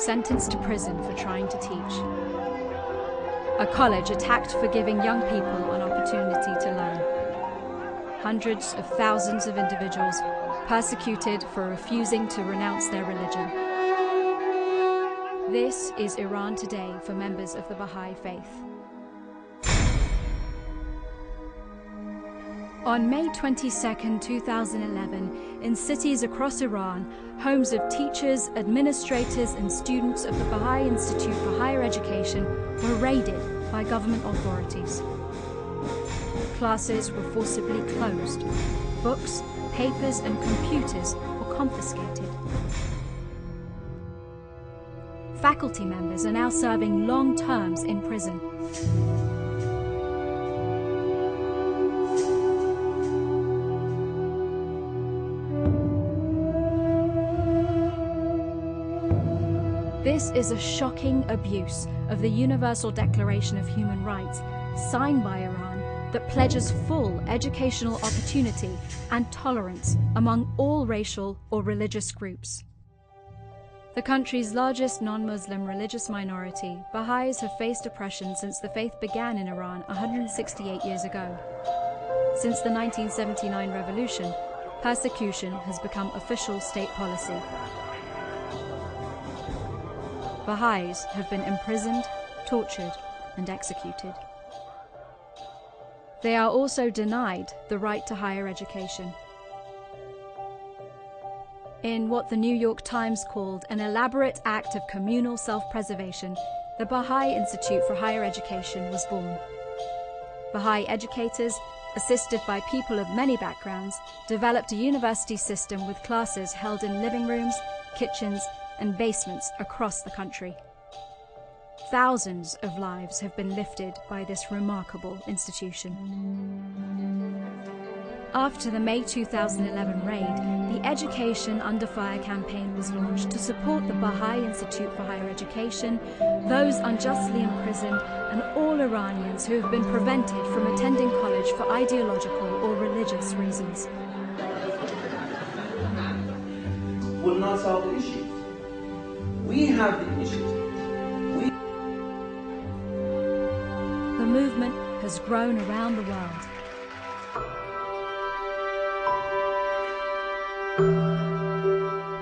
sentenced to prison for trying to teach. A college attacked for giving young people an opportunity to learn. Hundreds of thousands of individuals persecuted for refusing to renounce their religion. This is Iran today for members of the Baha'i faith. On May 22, 2011, in cities across Iran, homes of teachers, administrators, and students of the Baha'i Institute for Higher Education were raided by government authorities. Classes were forcibly closed. Books, papers, and computers were confiscated. Faculty members are now serving long terms in prison. This is a shocking abuse of the Universal Declaration of Human Rights, signed by Iran, that pledges full educational opportunity and tolerance among all racial or religious groups. The country's largest non Muslim religious minority, Baha'is have faced oppression since the faith began in Iran 168 years ago. Since the 1979 revolution, persecution has become official state policy. Baha'is have been imprisoned, tortured, and executed. They are also denied the right to higher education. In what the New York Times called an elaborate act of communal self preservation, the Baha'i Institute for Higher Education was born. Baha'i educators, assisted by people of many backgrounds, developed a university system with classes held in living rooms, kitchens, and basements across the country. Thousands of lives have been lifted by this remarkable institution. After the May 2011 raid, the Education Under Fire campaign was launched to support the Baha'i Institute for Higher Education, those unjustly imprisoned, and all Iranians who have been prevented from attending college for ideological or religious reasons. Will not solve the issues. We have the initiative. We The movement has grown around the world.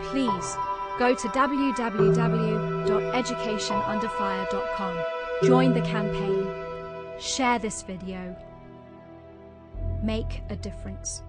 Please go to www.educationunderfire.com. Join the campaign. Share this video. Make a difference.